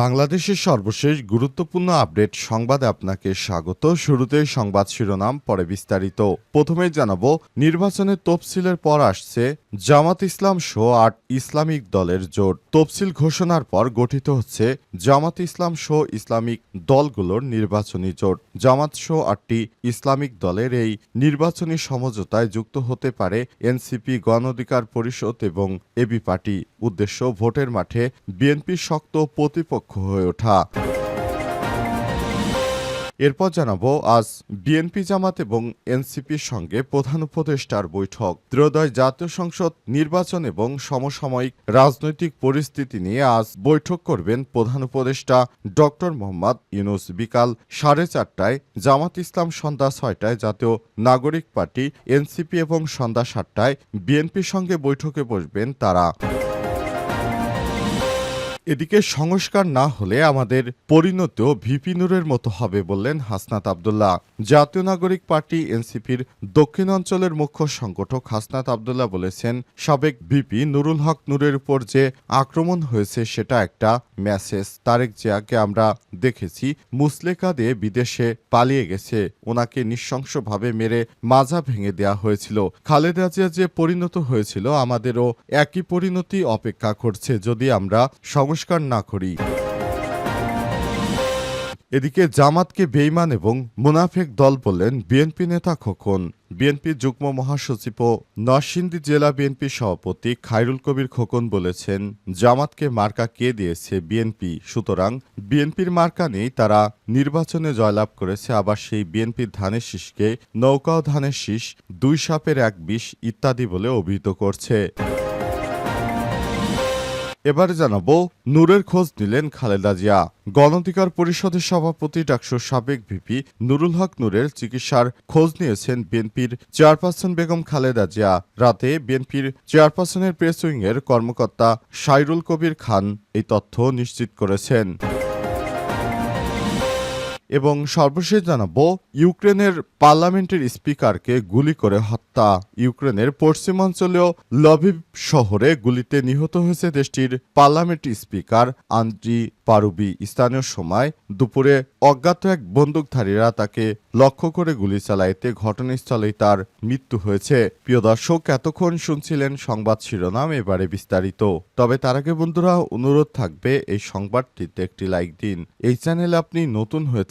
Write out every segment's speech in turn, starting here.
বাংলাদেশের সর্বশেষ গুরুত্বপূর্ণ আপডেট সংবাদে আপনাকে স্বাগত। শুরুতেই সংবাদ শিরোনাম, পরে বিস্তারিত। প্রথমেই জানাব, নির্বাচনে তফসিলের পর আসছে জামাত ইসলাম সহ আট ইসলামিক দলের জোট। তফসিল ঘোষণার পর গঠিত হচ্ছে জামাত ইসলাম সহ ইসলামিক দলগুলোর নির্বাচনী জোট। জামাত সহ আটটি ইসলামিক দলের এই নির্বাচনী সমঝোতায় যুক্ত হতে পারে এনসিপি, গণ অধিকার পরিষদ এবং এবি পার্টি। উদ্দেশ্য, ভোটের মাঠে বিএনপির শক্ত প্রতিপক্ষ হয়ে ওঠা। এরপর জানাব, আজ বিএনপি জামাত এবং এনসিপির সঙ্গে প্রধান উপদেষ্টার বৈঠক। ত্রয়োদশ জাতীয় সংসদ নির্বাচন এবং সমসাময়িক রাজনৈতিক পরিস্থিতি নিয়ে আজ বৈঠক করবেন প্রধান উপদেষ্টা ডক্টর মোহাম্মদ ইউনুস। বিকাল সাড়ে চারটায় জামাত ইসলাম সন্ধ্যা ছয়টায় জাতীয় নাগরিক পার্টি, এনসিপি এবং সন্ধ্যা সাতটায় বিএনপির সঙ্গে বৈঠকে বসবেন তারা। এদিকে সংস্কার না হলে আমাদের পরিণতিও ভিপি নুরের মতো হবে বললেন হাসনাত আবদুল্লাহ। জাতীয় নাগরিক পার্টি এনসিপির দক্ষিণ অঞ্চলের মুখ্য সংগঠক হাসনাত আবদুল্লাহ বলেছেন, সাবেক ভিপি নুরুল হক নূরের উপর যে আক্রমণ হয়েছে সেটা একটা মেসেজ। তারেক জিয়াকে আমরা দেখেছি মুসলেকা দিয়ে বিদেশে পালিয়ে গেছে। ওনাকে নৃশংসভাবে মেরে মাজা ভেঙে দেয়া হয়েছিল। খালেদা জিয়া যে পরিণত হয়েছিল, আমাদেরও একই পরিণতি অপেক্ষা করছে। যদি আমরা সংস্কার না করি। এদিকে জামাতকে বেইমান এবং মুনাফেক দল বললেন বিএনপি নেতা খোকন। বিএনপির যুগ্ম মহাসচিব ও নরসিংদী জেলা বিএনপি সভাপতি খায়রুল কবির খোকন বলেছেন, জামাতকে মার্কা কে দিয়েছে বিএনপি? সুতরাং বিএনপির মার্কা নেই, তারা নির্বাচনে জয়লাভ করেছে, আবার সেই বিএনপির ধানের শীষকে নৌকাও ধানের শীষ, দুই সাপের এক বিষ ইত্যাদি বলে অভিহিত করছে। এবারে জানাব, নূরের খোঁজ নিলেন খালেদা জিয়া। গণধিকার পরিষদের সভাপতি ডাকসুর সাবেক ভিপি নুরুল হক নূরের চিকিৎসার খোঁজ নিয়েছেন বিএনপির চেয়ারপারসন বেগম খালেদা জিয়া। রাতে বিএনপির চেয়ারপারসনের প্রেস উইংয়ের কর্মকর্তা সাইরুল কবির খান এই তথ্য নিশ্চিত করেছেন। এবং সর্বশেষ জানাব, ইউক্রেনের পার্লামেন্টের স্পিকারকে গুলি করে হত্যা। ইউক্রেনের পশ্চিমাঞ্চলীয় লভিভ শহরে গুলিতে নিহত হয়েছে দেশটির পার্লামেন্ট স্পিকার আন্দ্রি পারুবি। স্থানীয় সময় দুপুরে অজ্ঞাত এক বন্দুকধারীরা তাকে লক্ষ্য করে গুলি চালাইতে ঘটনাস্থলেই তার মৃত্যু হয়েছে। প্রিয় দর্শক, এতক্ষণ শুনছিলেন সংবাদ শিরোনাম, এবারে বিস্তারিত। তবে তার আগে বন্ধুরা, অনুরোধ থাকবে এই সংবাদটিতে একটি লাইক দিন। এই চ্যানেলে আপনি নতুন হয়ে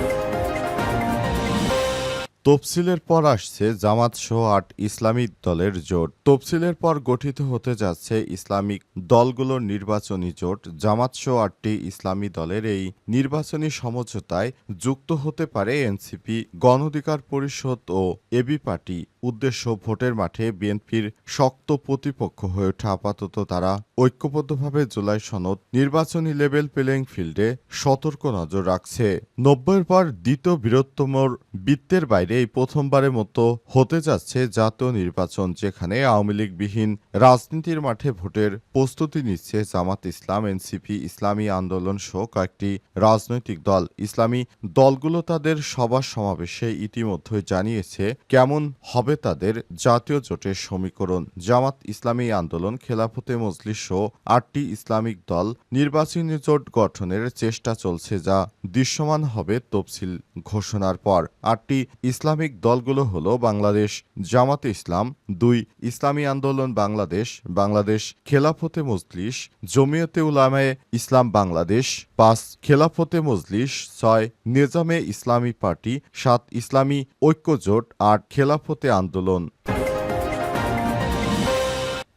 তফসিলের পর আসছে জামাত সহ আট ইসলামিক দলের জোট। তফসিলের পর গঠিত হতে যাচ্ছে ইসলামিক দলগুলোর নির্বাচনী জোট। জামাত সহ আটটি ইসলামী দলের এই নির্বাচনী সমঝোতায় যুক্ত হতে পারে এনসিপি, গণ অধিকার পরিষদ ও এবি পার্টি। উদ্দেশ্য, ভোটের মাঠে বিএনপির শক্ত প্রতিপক্ষ হয়ে ওঠা। আপাতত তারা ঐক্যবদ্ধভাবে জুলাই সনদ, নির্বাচনী লেভেল প্লেইং ফিল্ডে সতর্ক নজর রাখছে। নব্বইয়ের পর দ্বিতীয় বৃহত্তমর বৃত্তের বাইরে এই প্রথমবারের মতো হতে যাচ্ছে জাতীয় নির্বাচন, যেখানে আওয়ামী লীগবিহীন রাজনীতির মাঠে ভোটের প্রস্তুতি নিচ্ছে জামাত ইসলাম, এনসিপি, ইসলামী আন্দোলন সহ কয়েকটি রাজনৈতিক দল। ইসলামী দলগুলো তাদের সভা সমাবেশে ইতিমধ্যে জানিয়েছে কেমন হবে তাদের জাতীয় জোটের সমীকরণ। জামাত ইসলামী আন্দোলন, খেলাফতে মজলিস সহ আটটি ইসলামিক দল নির্বাচনী জোট গঠনের চেষ্টা চলছে যা দৃশ্যমান হবে তফসিল ঘোষণার পর। আটটি ইসলামিক দলগুলো হল বাংলাদেশ জামাতে ইসলাম, দুই ইসলামী আন্দোলন বাংলাদেশ বাংলাদেশ খেলাফতে মজলিস, জমিয়তে উলামায়ে ইসলাম বাংলাদেশ, পাঁচ খেলাফতে মজলিস, ছয় নিজামে ইসলামী পার্টি, সাত ইসলামী ঐক্যজোট, আট খেলাফতে আন্দোলন।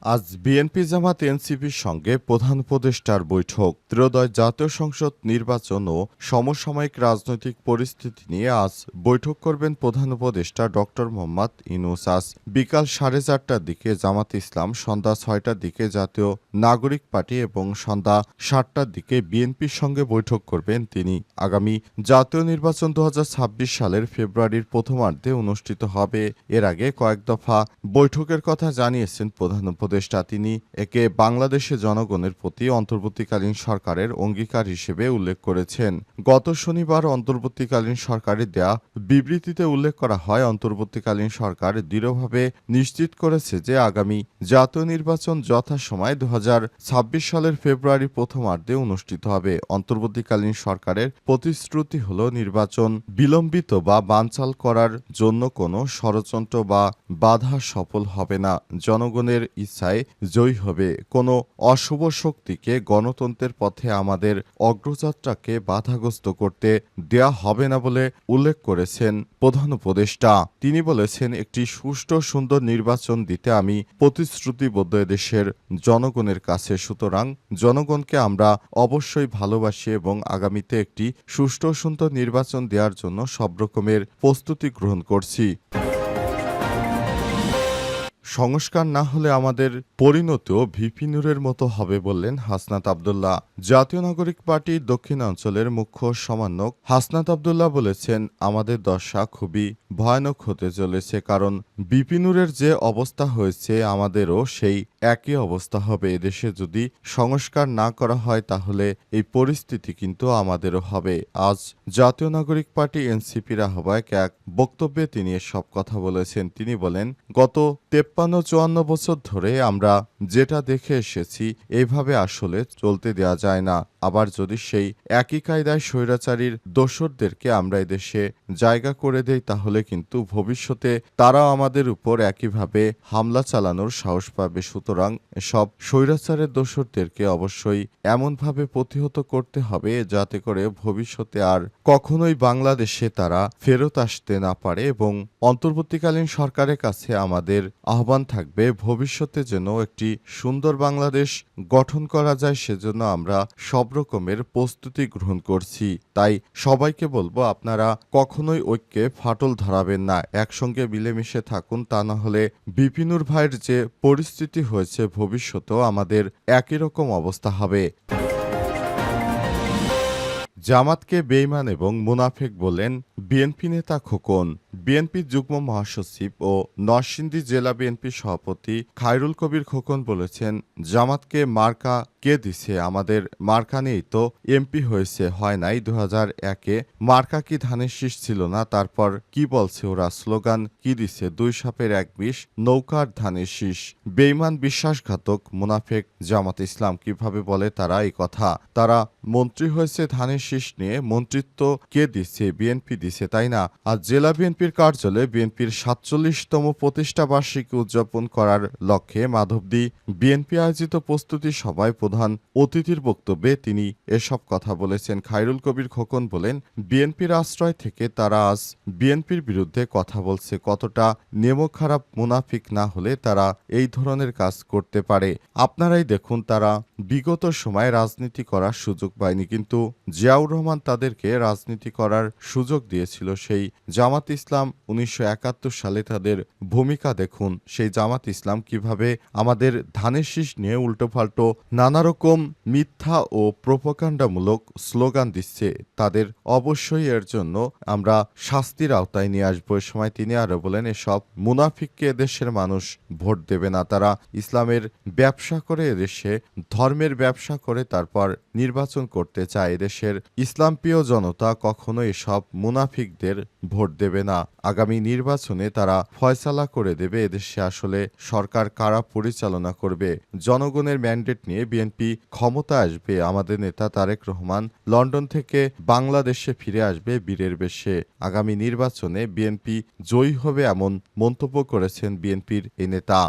আজ বিএনপি জামাত এনসিপির সঙ্গে প্রধান উপদেষ্টার বৈঠক। ত্রয়োদশ জাতীয় সংসদ নির্বাচন ও সমসাময়িক রাজনৈতিক পরিস্থিতি নিয়ে আজ বৈঠক করবেন প্রধান উপদেষ্টা ডক্টর মোহাম্মদ ইনুস আজ বিকাল সাড়ে চারটার দিকে জামাত ইসলাম, সন্ধ্যা ছয়টার দিকে জাতীয় নাগরিক পার্টি এবং সন্ধ্যা সাতটার দিকে বিএনপির সঙ্গে বৈঠক করবেন তিনি। আগামী জাতীয় নির্বাচন দু হাজার ছাব্বিশ সালের ফেব্রুয়ারির প্রথমার্ধে অনুষ্ঠিত হবে। এর আগে কয়েক দফা বৈঠকের কথা জানিয়েছেন প্রধান উপদেষ্টা। তিনি একে বাংলাদেশে জনগণের প্রতি অন্তর্বর্তীকালীন সরকারের অঙ্গীকার হিসেবে উল্লেখ করেছেন। গত শনিবার অন্তর্বর্তীকালীন সরকারের দেয়া বিবৃতিতে উল্লেখ করা হয়, অন্তর্বর্তীকালীন সরকার দৃঢ়ভাবে নিশ্চিত করেছে যে আগামী জাতীয় নির্বাচন যথাসময় দু সালের ফেব্রুয়ারি প্রথমার্ধে অনুষ্ঠিত হবে। অন্তর্বর্তীকালীন সরকারের প্রতিশ্রুতি হল নির্বাচন বিলম্বিত বা বানচাল করার জন্য কোনো ষড়যন্ত্র বা বাধা সফল হবে না। জনগণের ইচ্ছায় জয়ী হবে। কোনো অশুভ শক্তিকে গণতন্ত্রের পথে আমাদের অগ্রযাত্রাকে বাধাগ্রস্ত করতে দেয়া হবে না বলে উল্লেখ করেছেন প্রধান উপদেষ্টা। তিনি বলেছেন, একটি সুষ্ঠু সুন্দর নির্বাচন দিতে আমি প্রতিশ্রুতিবদ্ধ দেশের জনগণের কাছে। সুতরাং জনগণকে আমরা অবশ্যই ভালোবাসি এবং আগামীতে একটি সুষ্ঠু সুন্দর নির্বাচন দেওয়ার জন্য সব রকমের প্রস্তুতি গ্রহণ করছি। সংস্কার না হলে আমাদের পরিণতিও ভিপি নুরের মতো হবে বললেন হাসনাত আবদুল্লাহ। জাতীয় নাগরিক পার্টির দক্ষিণাঞ্চলের মুখ্য সমন্বয়ক হাসনাত আবদুল্লাহ বলেছেন, আমাদের দশা খুবই ভয়ানক হতে চলেছে কারণ বিপিনুরের যে অবস্থা হয়েছে, আমাদেরও সেই একই অবস্থা হবে। এদেশে যদি সংস্কার না করা হয়, তাহলে এই পরিস্থিতি কিন্তু আমাদেরও হবে। আজ জাতীয় নাগরিক পার্টি এনসিপির আহ্বায়ক এক বক্তব্যে তিনি এসব কথা বলেছেন। তিনি বলেন, গত তেপ্পান্ন চুয়ান্ন বছর ধরে আমরা যেটা দেখে এসেছি এইভাবে আসলে চলতে দেয়া যায় না। আবার যদি সেই একই কায়দায় স্বৈরাচারীর দোসরদেরকে আমরা এদেশে জায়গা করে দেই, তাহলে কিন্তু ভবিষ্যতে তারাও আমাদের উপর একইভাবে হামলা চালানোর সাহস পাবে। সুতরাং সব স্বৈরাচারের দোসরদেরকে অবশ্যই এমনভাবে প্রতিহত করতে হবে, যাতে করে ভবিষ্যতে আর কখনোই বাংলাদেশে তারা ফেরত আসতে না পারে এবং অন্তর্বর্তীকালীন সরকারের কাছে আমাদের আহ্বান থাকবে, ভবিষ্যতে যেন একটি সুন্দর বাংলাদেশ গঠন করা যায়, সেজন্য আমরা সব রকমের প্রস্তুতি গ্রহণ করছি। তাই সবাইকে বলব, আপনারা কখনোই ঐক্যে ফাটল ধরাবেন না। একসঙ্গে মিলেমিশে থাকুন, তা না হলে বিপিনুর ভাইয়ের যে পরিস্থিতি হয়েছে, ভবিষ্যতেও আমাদের একই রকম অবস্থা হবে। জামাতকে বেইমান এবং মুনাফেক বলেন বিএনপি নেতা খোকন। বিএনপি যুগ্ম মহাসচিব ও নরসিংদী জেলা বিএনপি সভাপতি খায়রুল কবির খোকন বলেছেন, জামাতকে মার্কা কে দিছে? আমাদের মার্কা নেই তো, এমপি হয়েছে, হয় নাই? দু হাজার একে মার্কা কি ধানের শীষ ছিল না? তারপর কি বলছে ওরা? স্লোগান, কি দিছে? দুই সাপের এক বিষ, নৌকার ধানের শীষ। বেইমান বিশ্বাসঘাতক মুনাফেক জামাত ইসলাম, কীভাবে বলে তারা এই কথা? তারা মন্ত্রী হয়েছে ধানের শীষ নিয়ে, মন্ত্রিত্ব কে দিচ্ছে বিএনপি দিছে, তাই না? আর জেলা বিএনপির কার্যালয়ে বিএনপির সাতচল্লিশতম প্রতিষ্ঠা বার্ষিকী উদযাপন করার লক্ষ্যে মাধবদী বিএনপি আয়োজিত প্রস্তুতি সভায় প্রধান অতিথির বক্তব্যে তিনি এসব কথা বলেছেন। খায়রুল কবির খোকন বলেন, বিএনপির আশ্রয় থেকে তারা আজ বিএনপির বিরুদ্ধে কথা বলছে। কতটা নেমো খারাপ মুনাফিক না হলে তারা এই ধরনের কাজ করতে পারে। আপনারাই দেখুন তারা বিগত সময়ে রাজনীতি করার সুযোগ পায়নি, কিন্তু জিয়াউর রহমান তাদেরকে রাজনীতি করার সুযোগ দিয়েছিল। সেই জামাত ইসলাম উনিশশো একাত্তর সালে তাদের ভূমিকা দেখুন। সেই জামাত ইসলাম কীভাবে আমাদের ধানের শীষ নিয়ে উল্টোপাল্টো নানা রকম মিথ্যা ও প্রোপাকাণ্ডামূলক স্লোগান দিচ্ছে, তাদের অবশ্যই এর জন্য আমরা শাস্তির আওতায় নিয়ে আসব। এ সময় তিনি আরও বলেন, এসব মুনাফিককে এদেশের মানুষ ভোট দেবে না, তারা ইসলামের ব্যবসা করে এদেশে ধর্মের ব্যবসা করে তারপর নির্বাচন করতে চায় এদেশের ইসলামপ্রিয় জনতা কখনো এসব মুনাফিকদের ভোট দেবে না। আগামী নির্বাচনে তারা ফয়সালা করে দেবে এদেশে আসলে সরকার কারা পরিচালনা করবে। জনগণের ম্যান্ডেট নিয়ে বিএনপি ক্ষমতা আসবে। আমাদের নেতা তারেক রহমান লন্ডন থেকে বাংলাদেশে ফিরে আসবে বীরের বেশে। আগামী নির্বাচনে বিএনপি জয়ী হবে এমন মন্তব্য করেছেন বিএনপির এই নেতা।